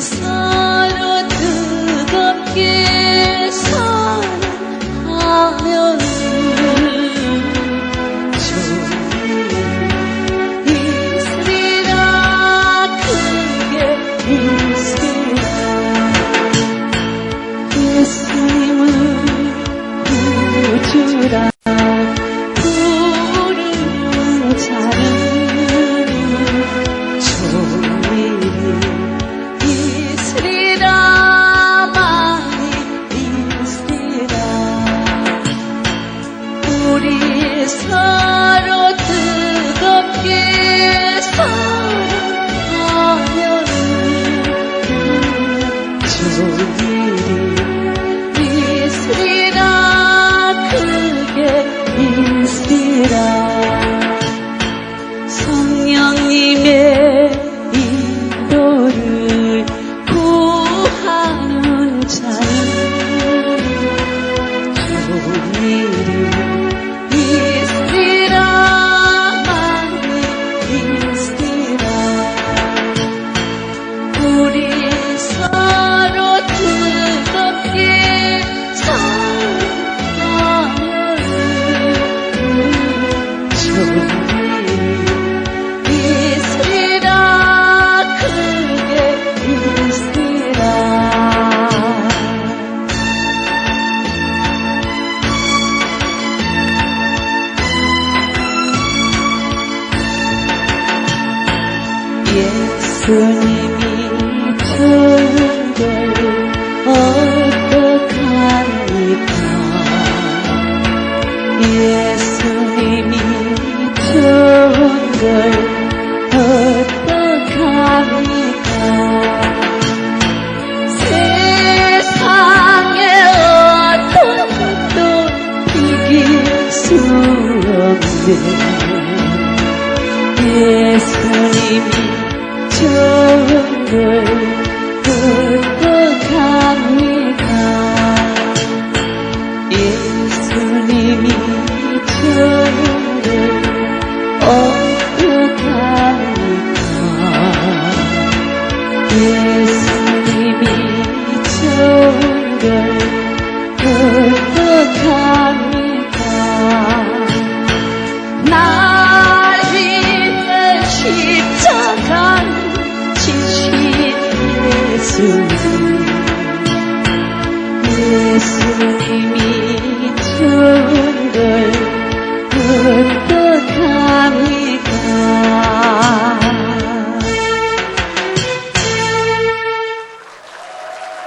서로 뜨겁게 사랑하면 있으리라 크게 있으리라 예수님을 구주라 서로 뜨겁게 사랑하면 일이 있으리라 크게 있으리라 예수님이 좋은 걸 어떡합니까? 예수님이 좋은 걸 어떡합니까? 세상에 어떤 것도 이길 수 없네 예수님이 걸 어떡합니까 예수님이 걸 어떡합니까 to me, listening.